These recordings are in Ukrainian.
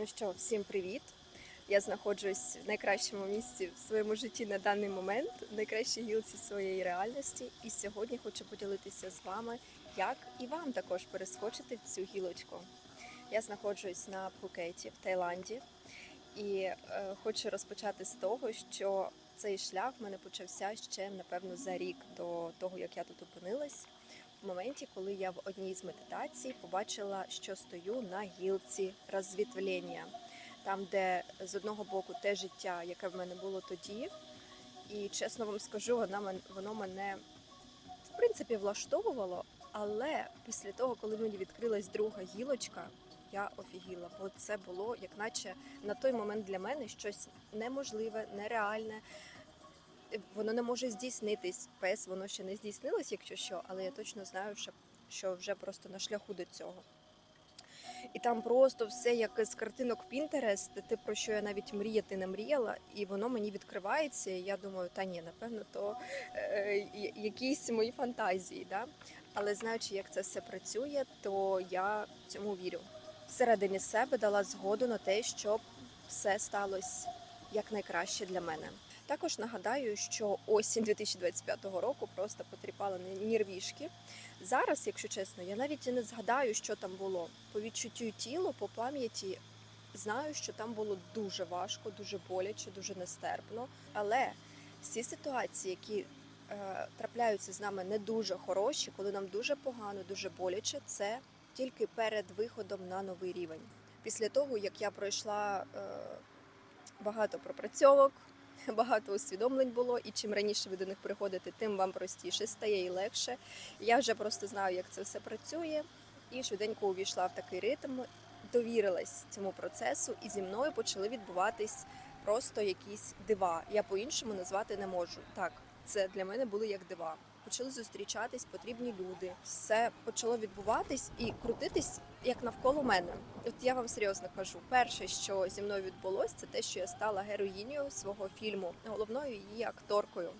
Ну що, всім привіт! Я знаходжусь в найкращому місці в своєму житті на даний момент, в найкращій гілці своєї реальності. І сьогодні хочу поділитися з вами, як і вам також перескочити в цю гілочку. Я знаходжусь на Пхукеті в Таїланді і е, хочу розпочати з того, що цей шлях в мене почався ще напевно за рік до того, як я тут опинилась. В моменті, коли я в одній з медитацій побачила, що стою на гілці розвітлення, там, де з одного боку те життя, яке в мене було тоді, і чесно вам скажу, мен- воно мене в принципі влаштовувало. Але після того, коли мені відкрилась друга гілочка, я офігіла, бо це було як наче на той момент для мене щось неможливе, нереальне. Воно не може здійснитись. Пес, воно ще не здійснилось, якщо що, але я точно знаю, що, що вже просто на шляху до цього. І там просто все як з картинок Pinterest, те, про що я навіть мріяти не мріяла, і воно мені відкривається. І я думаю, та ні, напевно, то е, якісь мої фантазії. Да? Але знаючи, як це все працює, то я цьому вірю. Всередині себе дала згоду на те, щоб все сталося якнайкраще для мене. Також нагадаю, що осінь 2025 року просто потріпала нервішки. Зараз, якщо чесно, я навіть і не згадаю, що там було. По відчуттю тіла, по пам'яті знаю, що там було дуже важко, дуже боляче, дуже нестерпно. Але всі ситуації, які е, трапляються з нами не дуже хороші, коли нам дуже погано, дуже боляче, це тільки перед виходом на новий рівень. Після того, як я пройшла е, багато пропрацьовок, багато усвідомлень було, і чим раніше ви до них приходите, тим вам простіше стає і легше. Я вже просто знаю, як це все працює, і швиденько увійшла в такий ритм, довірилась цьому процесу, і зі мною почали відбуватись просто якісь дива. Я по-іншому назвати не можу. Так, це для мене були як дива. Почали зустрічатись потрібні люди. Все почало відбуватись і крутитись як навколо мене. От я вам серйозно кажу, перше, що зі мною відбулося, це те, що я стала героїнею свого фільму, головною її акторкою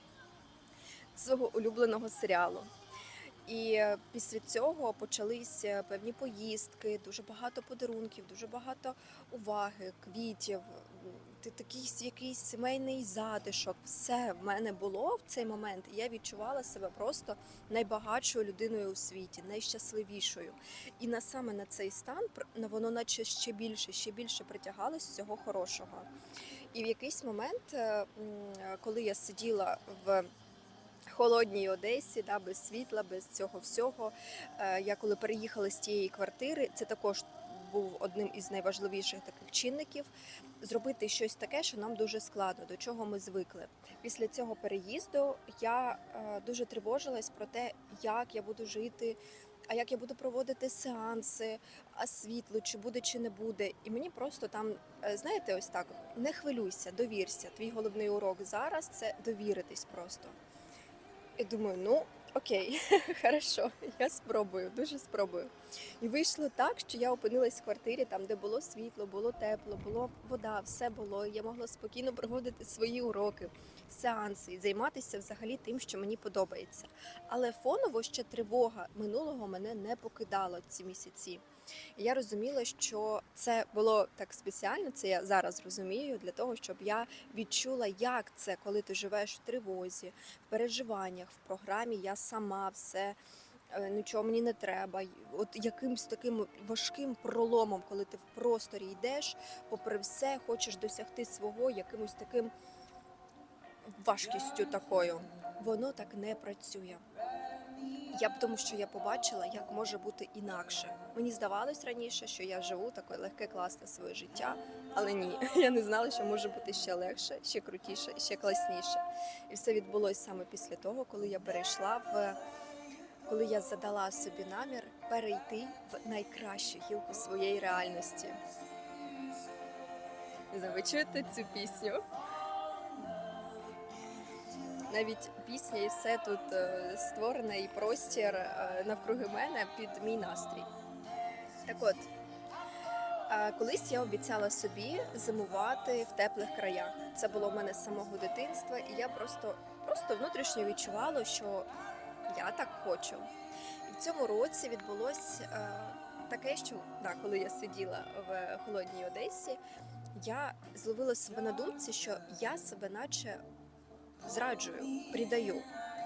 свого улюбленого серіалу. І е, після цього почались е, певні поїздки, дуже багато подарунків, дуже багато уваги, квітів, такий якийсь сімейний затишок. Все в мене було в цей момент. І я відчувала себе просто найбагатшою людиною у світі, найщасливішою. І на саме на цей стан воно наче ще більше, ще більше притягалось всього хорошого. І в якийсь момент, е, коли я сиділа в холодній Одесі, да, без світла, без цього всього. Е, Я коли переїхала з тієї квартири, це також був одним із найважливіших таких чинників зробити щось таке, що нам дуже складно, до чого ми звикли. Після цього переїзду я е, дуже тривожилась про те, як я буду жити. А як я буду проводити сеанси, а світло, чи буде, чи не буде. І мені просто там, е, знаєте, ось так: не хвилюйся, довірся. Твій головний урок зараз це довіритись просто. І думаю, ну окей, хорошо, я спробую, дуже спробую. І вийшло так, що я опинилась в квартирі, там, де було світло, було тепло, було вода, все було. Я могла спокійно проводити свої уроки, сеанси і займатися взагалі тим, що мені подобається. Але фоново ще тривога минулого мене не покидала ці місяці. І я розуміла, що це було так спеціально, це я зараз розумію, для того, щоб я відчула, як це, коли ти живеш в тривозі, в переживаннях, в програмі я сама все. е, Нічого мені не треба. От якимсь таким важким проломом, коли ти в просторі йдеш, попри все, хочеш досягти свого якимось таким важкістю такою. Воно так не працює. Я б тому, що я побачила, як може бути інакше. Мені здавалось раніше, що я живу таке легке, класне своє життя, але ні, я не знала, що може бути ще легше, ще крутіше, ще класніше. І все відбулося саме після того, коли я перейшла в коли я задала собі намір перейти в найкращу гілку своєї реальності. Не знаю, ви чуєте цю пісню? Навіть пісня і все тут е, створене, і простір е, навкруги мене під мій настрій. Так от, колись я обіцяла собі зимувати в теплих краях. Це було в мене з самого дитинства, і я просто, просто внутрішньо відчувала, що я так хочу. І в цьому році відбулось е, таке, що да, коли я сиділа в холодній Одесі, я зловила себе на думці, що я себе наче зраджую, придаю,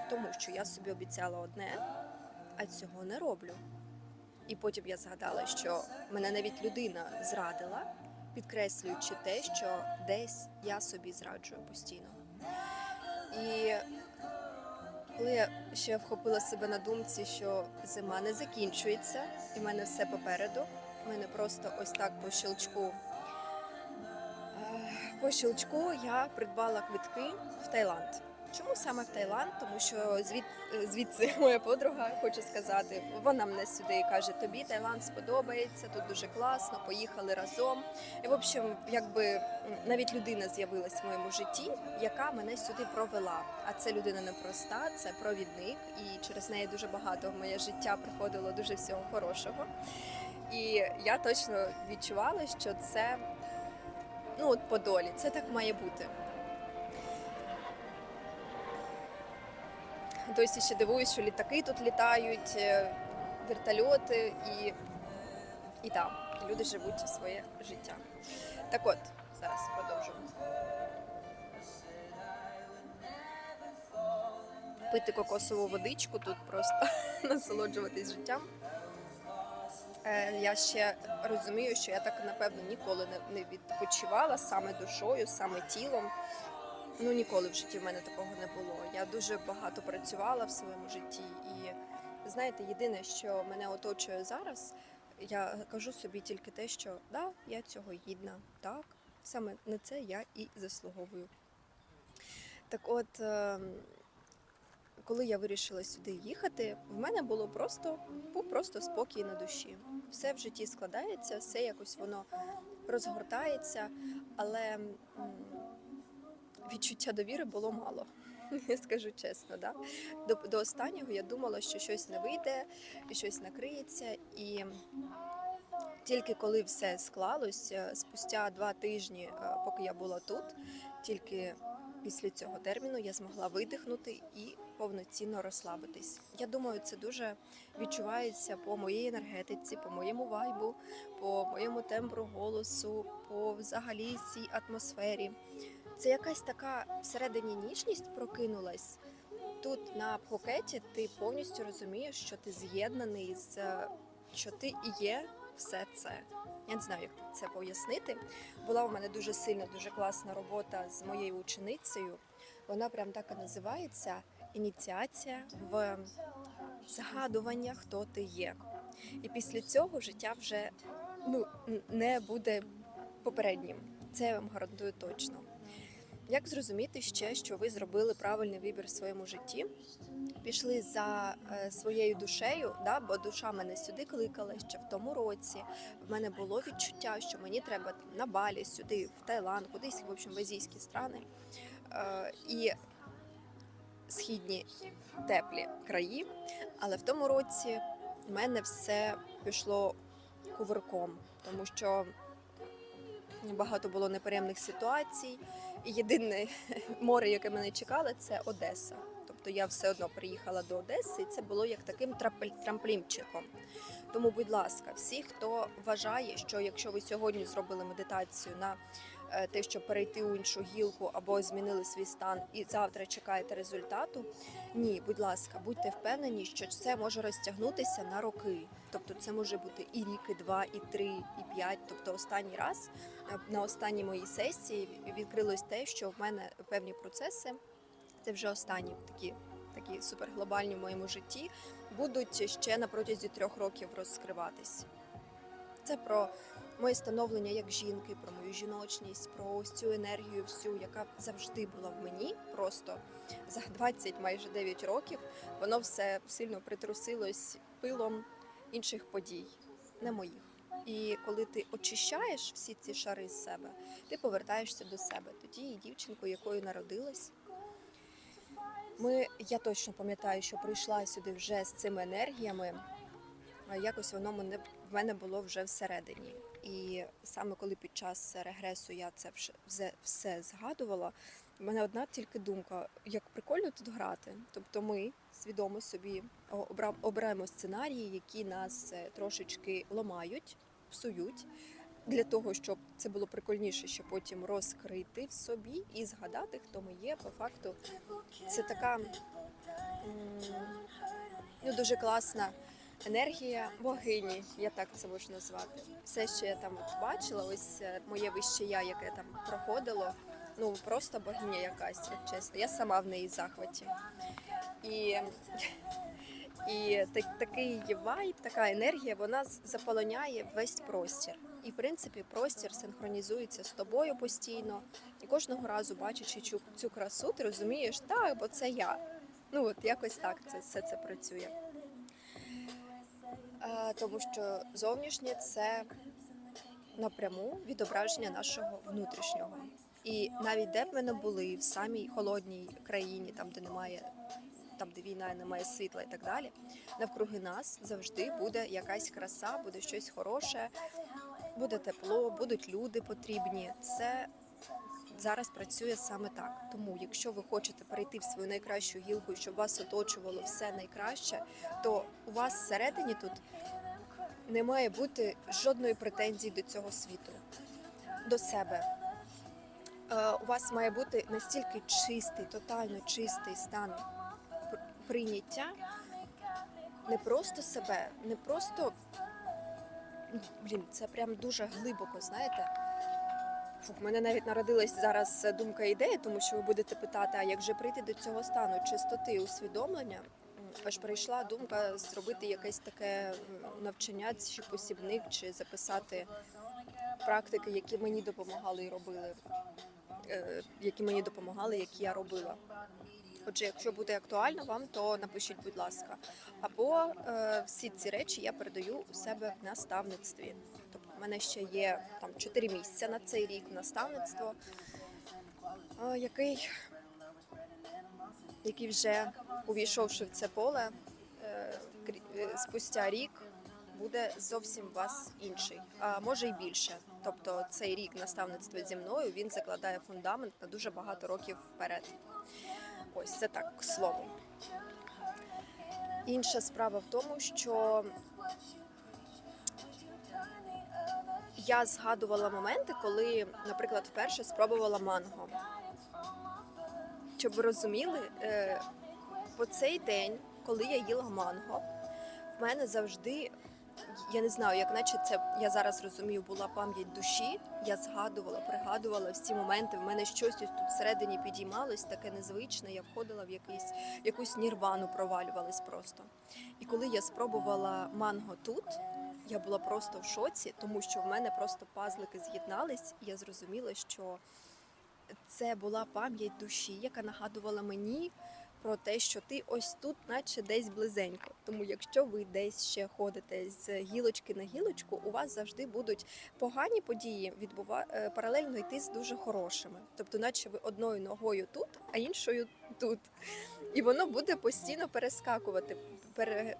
тому що я собі обіцяла одне, а цього не роблю. І потім я згадала, що мене навіть людина зрадила, підкреслюючи те, що десь я собі зраджую постійно. І коли я ще вхопила себе на думці, що зима не закінчується, і в мене все попереду, в мене просто ось так по щелчку. По щелчку я придбала квитки в Таїланд. Чому саме в Таїланд? Тому що звід, звідси моя подруга, хочу сказати, вона мене сюди каже: тобі Таїланд сподобається, тут дуже класно, поїхали разом. І в общем, якби навіть людина з'явилась в моєму житті, яка мене сюди провела. А це людина непроста, це провідник, і через неї дуже багато в моє життя приходило дуже всього хорошого. І я точно відчувала, що це ну от по долі, це так має бути. Досі ще дивуюсь, що літаки тут літають, е, вертольоти і, і там люди живуть своє життя. Так от, зараз продовжуємо. Пити кокосову водичку тут просто насолоджуватись життям. Е, Я ще розумію, що я так напевно ніколи не, відпочивала саме душою, саме тілом. Ну ніколи в житті в мене такого не було. Я дуже багато працювала в своєму житті, і знаєте, єдине, що мене оточує зараз, я кажу собі тільки те, що да, я цього гідна, так, саме на це я і заслуговую. Так от, е, коли я вирішила сюди їхати, в мене було просто, був просто спокій на душі. Все в житті складається, все якось воно розгортається, але. відчуття довіри було мало. Скажу чесно, да? до, до останнього я думала, що щось не вийде, і щось накриється. І тільки коли все склалось, е, спустя два тижні, е, поки я була тут, тільки після цього терміну я змогла видихнути і повноцінно розслабитись. Я думаю, це дуже відчувається по моїй енергетиці, по моєму вайбу, по моєму тембру голосу, по взагалі цій атмосфері. Це якась така всередині ніжність прокинулась. Тут на Пхукеті ти повністю розумієш, що ти з'єднаний з е, що ти і є все це. Я не знаю, як це пояснити. Була у мене дуже сильна, дуже класна робота з моєю ученицею. Вона прям так і називається ініціація в згадування, хто ти є. І після цього життя вже ну, не буде попереднім. Це я вам гарантую точно. Як зрозуміти ще, що ви зробили правильний вибір в своєму житті? Пішли за е, своєю душею, да, бо душа мене сюди кликала ще в тому році. В мене було відчуття, що мені треба на Балі, сюди, в Таїланд, кудись, в общем, в азійські страни. Е, і східні теплі краї. Але в тому році в мене все пішло кувирком, тому що багато було неприємних ситуацій. Єдине море, яке мене чекало, це Одеса. Тобто я все одно приїхала до Одеси, і це було як таким трамплінчиком. Тому, будь ласка, всі, хто вважає, що якщо ви сьогодні зробили медитацію на те, щоб перейти у іншу гілку або змінили свій стан, і завтра чекаєте результату, ні, будь ласка, будьте впевнені, що це може розтягнутися на роки. Тобто, це може бути і рік, і два, і три, і п'ять. Тобто, останній раз е, на останній моїй сесії відкрилось те, що в мене певні процеси, це вже останні такі, такі суперглобальні в моєму житті, будуть ще на протязі трьох років розкриватись. Це про моє становлення як жінки, про мою жіночність, про ось цю енергію, всю, яка завжди була в мені. Просто за 20 майже 9 років воно все сильно притрусилось пилом інших подій, не моїх. І коли ти очищаєш всі ці шари з себе, ти повертаєшся до себе, до тієї дівчинкою, якою народилась. Ми, я точно пам'ятаю, що прийшла сюди вже з цими енергіями. Якось воно мене в мене було вже всередині. І саме коли під час регресу я це все, згадувала, в мене одна тільки думка: як прикольно тут грати. Тобто, ми свідомо собі обираємо сценарії, які нас е, трошечки ламають, псують. Для того, щоб це було прикольніше, щоб потім розкрити в собі і згадати, хто ми є. По факту, це така ну, дуже класна енергія богині, я так це можу назвати. Все, що я там от бачила, ось е, моє вище я, яке там проходило. Ну просто богиня якась, як чесно. Я сама в неї захваті. І, і так, такий вайб, така енергія, вона заполоняє весь простір. І в принципі простір синхронізується з тобою постійно. І кожного разу, бачачи цю, цю красу, ти розумієш, так, бо це я. Ну от якось так це все це працює. Тому що зовнішнє це напряму відображення нашого внутрішнього. І навіть де б ми не були в самій холодній країні, там де немає, там де війна немає світла і так далі, навкруги нас завжди буде якась краса, буде щось хороше, буде тепло, будуть люди потрібні. Це зараз працює саме так. Тому, якщо ви хочете перейти в свою найкращу гілку, щоб вас оточувало все найкраще, то у вас всередині тут не має бути жодної претензії до цього світу, до себе. Е, У вас має бути настільки чистий, тотально чистий стан прийняття не просто себе, не просто блін, це прям дуже глибоко, знаєте. Фух, в мене навіть народилась зараз думка ідея, тому що ви будете питати, а як же прийти до цього стану чистоти усвідомлення? Аж прийшла думка зробити якесь таке навчання чи посібник, чи записати практики, які мені допомагали і робили, е, які мені допомагали, які я робила. Отже, якщо буде актуально вам, то напишіть, будь ласка. Або е, всі ці речі я передаю у себе в наставництві. Мене ще є там 4 місяці на цей рік наставництво, який, який вже увійшовши в це поле, е, е, спустя рік буде зовсім вас інший, а може й більше. Тобто цей рік наставництва зі мною він закладає фундамент на дуже багато років вперед. Ось це так к слову. Інша справа в тому, що я згадувала моменти, коли, наприклад, вперше спробувала манго. Щоб ви розуміли, е, по цей день, коли я їла манго, в мене завжди, я не знаю, як наче це я зараз розумію, була пам'ять душі. Я згадувала, пригадувала всі моменти. В мене щось тут всередині підіймалось, таке незвичне. Я входила в якийсь якусь нірвану, провалювалась просто. І коли я спробувала манго тут, я була просто в шоці, тому що в мене просто пазлики з'єднались, і я зрозуміла, що це була пам'ять душі, яка нагадувала мені про те, що ти ось тут, наче десь близенько. Тому якщо ви десь ще ходите з гілочки на гілочку, у вас завжди будуть погані події відбува... е, паралельно йти з дуже хорошими. Тобто, наче ви одною ногою тут, а іншою тут. І воно буде постійно перескакувати, пере...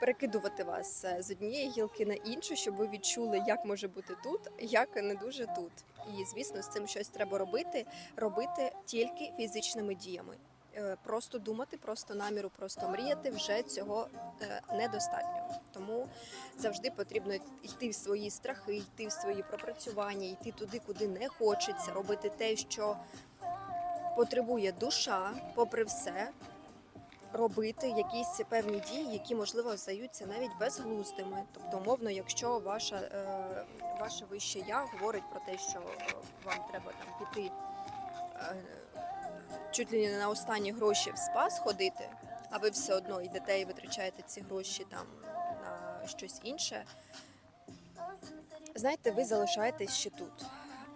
перекидувати вас е, з однієї гілки на іншу, щоб ви відчули, як може бути тут, як не дуже тут. І звісно, з цим щось треба робити. Робити тільки фізичними діями. Е, Просто думати, просто наміру, просто мріяти вже цього е, недостатньо. Тому завжди потрібно йти в свої страхи, йти в свої пропрацювання, йти туди, куди не хочеться, робити те, що потребує душа, попри все, робити якісь певні дії, які можливо здаються навіть безглуздими. Тобто, умовно, якщо ваша, е, ваше вище я говорить про те, що е, вам треба там піти е, чуть ли не на останні гроші в спа сходити, а ви все одно йдете і витрачаєте ці гроші там на щось інше. Знаєте, ви залишаєтесь ще тут.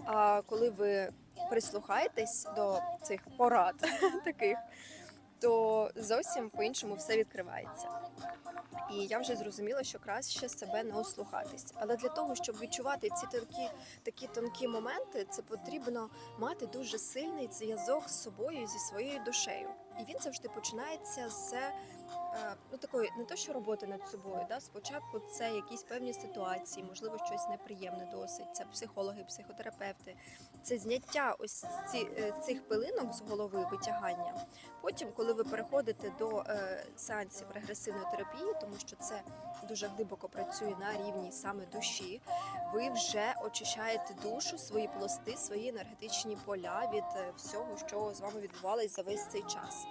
А коли ви прислухаєтесь до цих порад таких, то зовсім по-іншому все відкривається. І я вже зрозуміла, що краще себе не ослухатись. Але для того, щоб відчувати ці тонкі, такі тонкі моменти, це потрібно мати дуже сильний зв'язок з собою зі своєю душею. І він завжди починається з ну такої не то, що роботи над собою. Да? Спочатку це якісь певні ситуації, можливо, щось неприємне досить. Це психологи, психотерапевти. Це зняття ось ці, е, цих пилинок з голови, витягання. Потім, коли ви переходите до е, сеансів регресивної терапії, тому що це дуже глибоко працює на рівні саме душі, ви вже очищаєте душу, свої пласти, свої енергетичні поля від е, всього, що з вами відбувалось за весь цей час.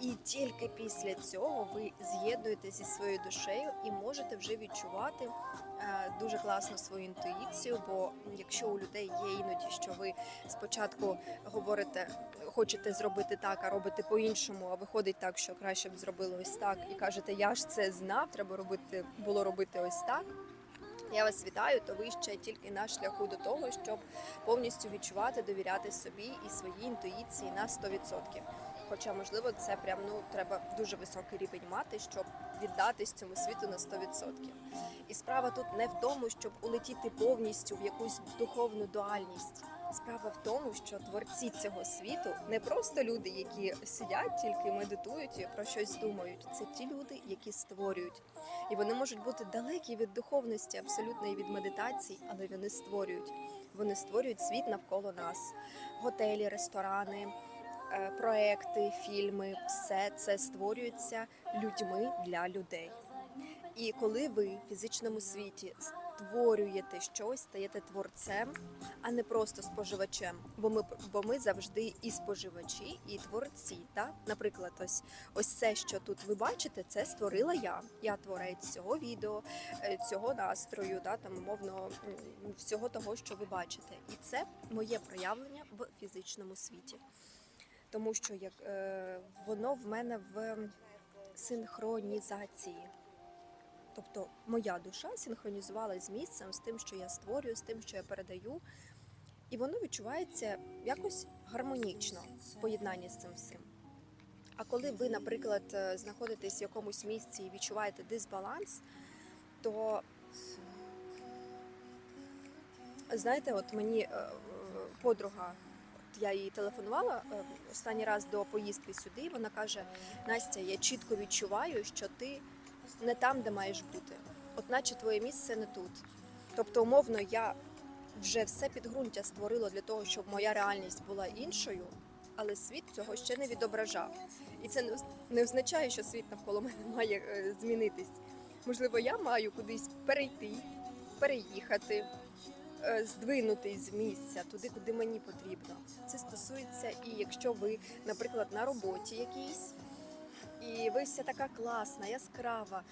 І тільки після цього ви з'єднуєте зі своєю душею і можете вже відчувати е, дуже класно свою інтуїцію. Бо якщо у людей є іноді, що ви спочатку говорите, хочете зробити так, а робите по-іншому, а виходить так, що краще б зробили ось так, і кажете, я ж це знав, треба робити було робити ось так. Я вас вітаю, то ви ще тільки на шляху до того, щоб повністю відчувати, довіряти собі і своїй інтуїції на 100%. Хоча, можливо, це прям ну треба дуже високий рівень мати, щоб віддатись цьому світу на 100%. І справа тут не в тому, щоб улетіти повністю в якусь духовну дуальність. Справа в тому, що творці цього світу не просто люди, які сидять, тільки медитують і про щось думають. Це ті люди, які створюють. І вони можуть бути далекі від духовності, абсолютно і від медитацій, але вони створюють. Вони створюють світ навколо нас, готелі, ресторани, проекти, фільми. Все це створюється людьми для людей. І коли ви в фізичному світі створюєте щось, стаєте творцем, а не просто споживачем. Бо ми бо ми завжди і споживачі, і творці. Та? Наприклад, ось ось це, що тут ви бачите, це створила я. Я творець цього відео, е, цього настрою, да, там умовно всього того, що ви бачите. І це моє проявлення в фізичному світі. Тому що як е, воно в мене в синхронізації. Тобто моя душа синхронізувалася з місцем, з тим, що я створюю, з тим, що я передаю, і воно відчувається якось гармонічно в поєднанні з цим всім. А коли ви, наприклад, е, знаходитесь в якомусь місці і відчуваєте дисбаланс, то знаєте, от мені е, подруга, я їй телефонувала е, останній раз до поїздки сюди, і вона каже: Настя, я чітко відчуваю, що ти не там, де маєш бути. От наче твоє місце не тут. Тобто, умовно, я вже все підґрунтя створила для того, щоб моя реальність була іншою, але світ цього ще не відображав. І це не означає, що світ навколо мене має е, змінитись. Можливо, я маю кудись перейти, переїхати, е, здвинутись з місця туди, куди мені потрібно. Це стосується і якщо ви, наприклад, на роботі якійсь, і ви вся така класна, яскрава.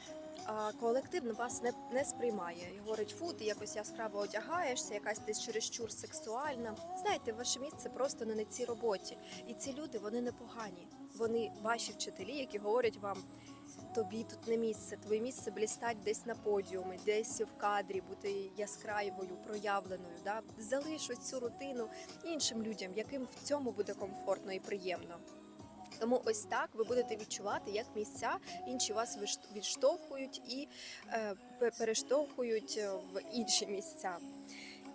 А колектив вас не, не сприймає. І говорить, фу, ти якось яскраво одягаєшся, якась ти чересчур сексуальна. Знаєте, ваше місце просто не на цій роботі. І ці люди вони непогані. Вони ваші вчителі, які говорять вам. Тобі тут не місце, твоє місце блістать десь на подіумі, десь в кадрі, бути яскравою, проявленою. Да? Залиш цю рутину іншим людям, яким в цьому буде комфортно і приємно. Тому ось так ви будете відчувати, як місця інші вас відштовхують і е, перештовхують е, в інші місця.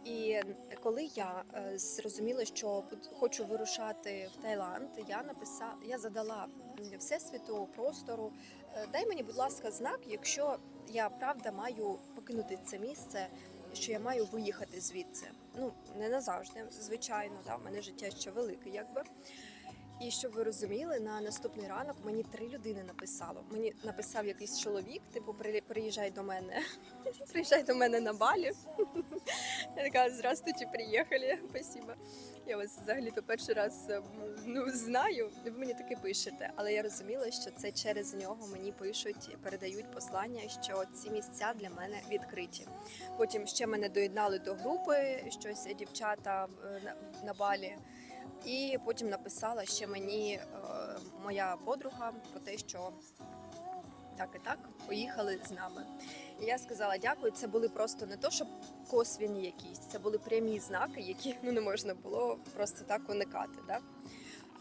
І коли я е, зрозуміла, що хочу вирушати в Таїланд, я написала, я задала всесвіту простору. Дай мені, будь ласка, знак, якщо я правда маю покинути це місце, що я маю виїхати звідси. Ну не назавжди, звичайно, да, в мене життя ще велике, якби. І щоб ви розуміли, на наступний ранок мені три людини написало. Мені написав якийсь чоловік, типу, приїжджай до мене, приїжджай до мене на балі. Я така, здравствуйте, приїхали, спасибо. Я вас взагалі то перший раз е, ну, знаю, ви мені таки пишете. Але я розуміла, що це через нього мені пишуть, передають послання, що ці місця для мене відкриті. Потім ще мене доєднали до групи, щось дівчата е, на балі. І потім написала ще мені е, моя подруга про те, що так і так поїхали з нами. І я сказала дякую. Це були просто не то, що косвіні якісь, це були прямі знаки, які ну не можна було просто так уникати. Да?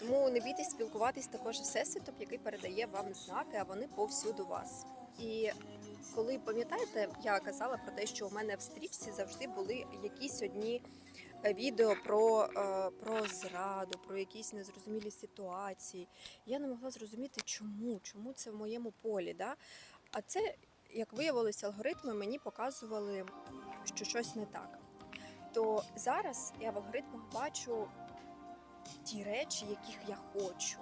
Тому не бійтесь спілкуватись також всесвітом, який передає вам знаки, а вони повсюду вас. І коли пам'ятаєте, я казала про те, що у мене в стрічці завжди були якісь одні відео про, е, про зраду, про якісь незрозумілі ситуації. Я не могла зрозуміти, чому, чому це в моєму полі. Да? А це, як виявилося, алгоритми мені показували, що щось не так. То зараз я в алгоритмах бачу ті речі, яких я хочу.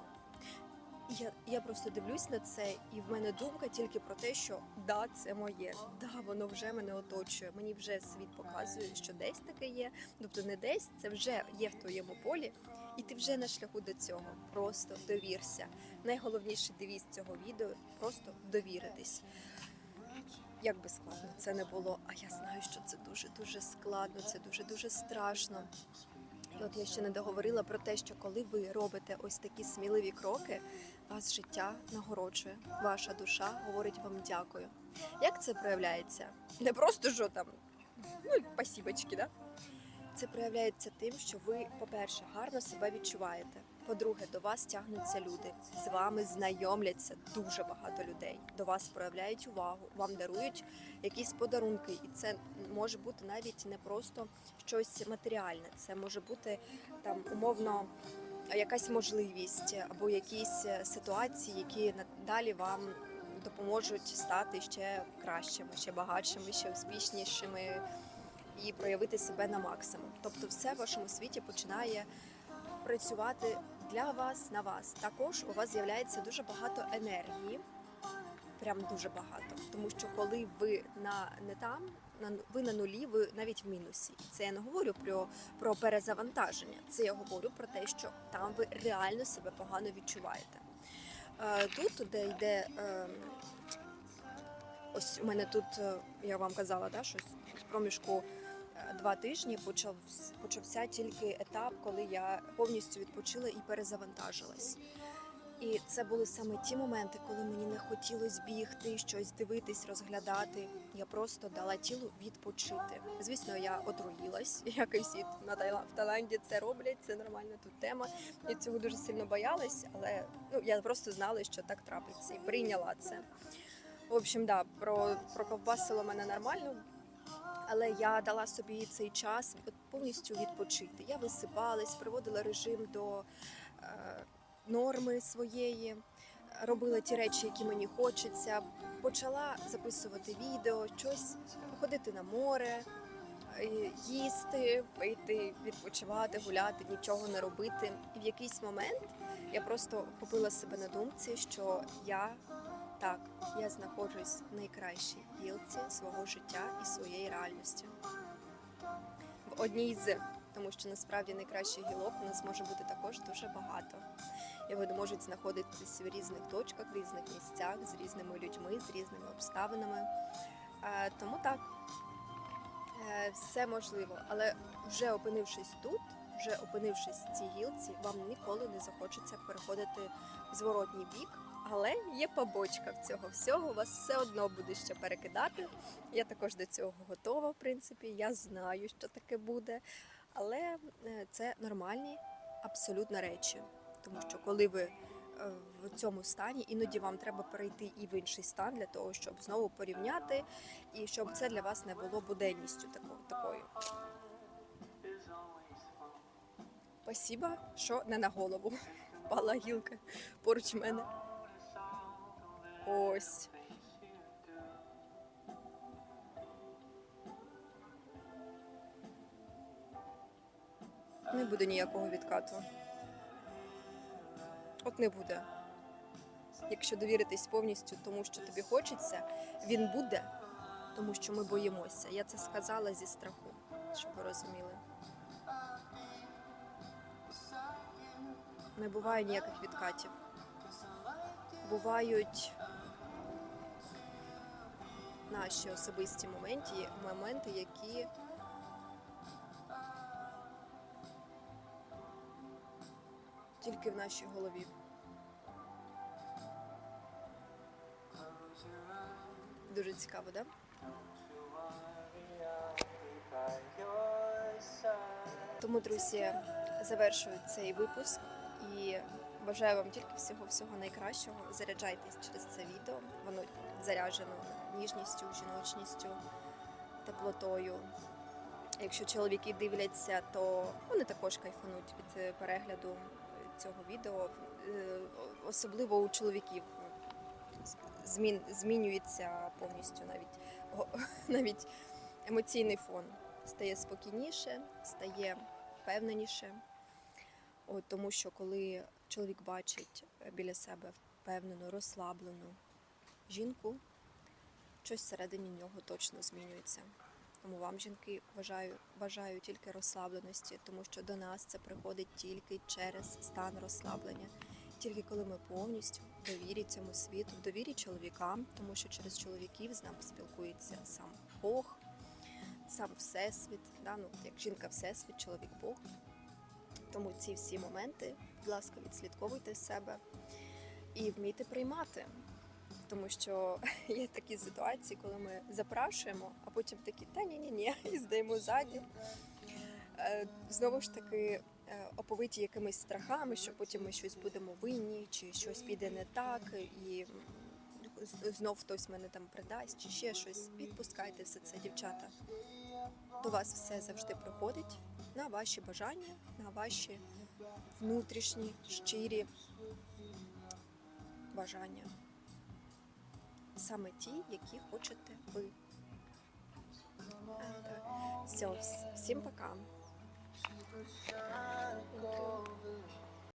Я, я просто дивлюсь на це, і в мене думка тільки про те, що да, це моє, да, воно вже мене оточує. Мені вже світ показує, що десь таке є. Тобто не десь, це вже є в твоєму полі, і ти вже на шляху до цього. Просто довірся. Найголовніший девіз цього відео просто довіритись. Як би складно це не було, а я знаю, що це дуже дуже складно, це дуже дуже страшно. І от я ще не договорила про те, що коли ви робите ось такі сміливі кроки, вас життя нагороджує. Ваша душа говорить вам дякую. Як це проявляється? Не просто що там, ну пасібочки, да? Це проявляється тим, що ви, по-перше, гарно себе відчуваєте. По-друге, до вас тягнуться люди, з вами знайомляться дуже багато людей. До вас проявляють увагу, вам дарують якісь подарунки, і це може бути навіть не просто щось матеріальне. Це може бути там умовно якась можливість або якісь е, ситуації, які надалі вам допоможуть стати ще кращими, ще багатшими, ще успішнішими і проявити себе на максимум. Тобто, все в вашому світі починає працювати для вас на вас. Також у вас з'являється дуже багато енергії. Прям дуже багато, тому що коли ви на не там, на ви на нулі, ви навіть в мінусі. Це я не говорю про, про перезавантаження. Це я говорю про те, що там ви реально себе погано відчуваєте. Е, Тут, де йде е, ось у мене тут, е, я вам казала, да, що з проміжку два тижні почав, почався тільки етап, коли я повністю відпочила і перезавантажилась. І це були саме ті моменти, коли мені не хотілося бігти, щось дивитись, розглядати. Я просто дала тілу відпочити. Звісно, я отруїлась, як і всі на Тайла- в Таїланді це роблять. Це нормальна тут тема. Я цього дуже сильно боялась, але ну я просто знала, що так трапиться, і прийняла це. В общем, да, про, про ковбасило мене нормально. Але я дала собі цей час повністю відпочити. Я висипалась, приводила режим до е, норми своєї, робила ті речі, які мені хочеться. Почала записувати відео, щось ходити на море, е, їсти, пити, відпочивати, гуляти, нічого не робити. І в якийсь момент я просто купила себе на думці, що я так, я знаходжусь в найкращій гілці свого життя і своєї реальності. В одній з, тому що насправді найкращих гілок у нас може бути також дуже багато. І вони можуть знаходитись в різних точках, в різних місцях, з різними людьми, з різними обставинами. Е, Тому так, е, все можливо, але вже опинившись тут, вже опинившись в цій гілці, вам ніколи не захочеться переходити в зворотній бік. Але є побочка в цього всього, вас все одно буде ще перекидати. Я також до цього готова, в принципі. Я знаю, що таке буде. Але е, це нормальні абсолютно речі. Тому що коли ви е, в цьому стані, іноді вам треба перейти і в інший стан для того, щоб знову порівняти, і щоб це для вас не було буденністю тако- такою. Спасіба, що не на голову впала гілка поруч мене. Ось. Не буде ніякого відкату. От не буде. Якщо довіритись повністю тому, що тобі хочеться, він буде, тому що ми боїмося. Я це сказала зі страху, щоб ви розуміли. Не буває ніяких відкатів. Бувають наші особисті моменти, моменти, які тільки в нашій голові. Дуже цікаво, да? Тому, друзі, завершую цей випуск і бажаю вам тільки всього всього найкращого. Заряджайтесь через це відео. Воно заряджено ніжністю, жіночністю, теплотою. Якщо чоловіки дивляться, то вони також кайфануть від е, перегляду цього відео. Е, Особливо у чоловіків змін, змінюється повністю навіть, навіть емоційний фон. Стає спокійніше, стає впевненіше. От, тому що коли чоловік бачить е, біля себе впевнену, розслаблену жінку, щось всередині нього точно змінюється. Тому вам, жінки, бажаю, бажаю тільки розслабленості, тому що до нас це приходить тільки через стан розслаблення. Тільки коли ми повністю в довірі цьому світу, в довірі чоловікам, тому що через чоловіків з нами спілкується сам Бог, сам Всесвіт, да? ну, як жінка Всесвіт, чоловік Бог. Тому ці всі моменти, будь ласка, відслідковуйте себе і вмійте приймати. Тому що є такі ситуації, коли ми запрашуємо, а потім такі та ні ні ні і здаємо ззаді. Е, Знову ж таки, е, оповиті якимись страхами, що потім ми щось будемо винні, чи щось піде не так, і знов хтось мене там придасть, чи ще щось. Відпускайте все це, дівчата. До вас все завжди приходить на ваші бажання, на ваші внутрішні, щирі бажання саме ті, які хочете ви. Е, Все, всім пока.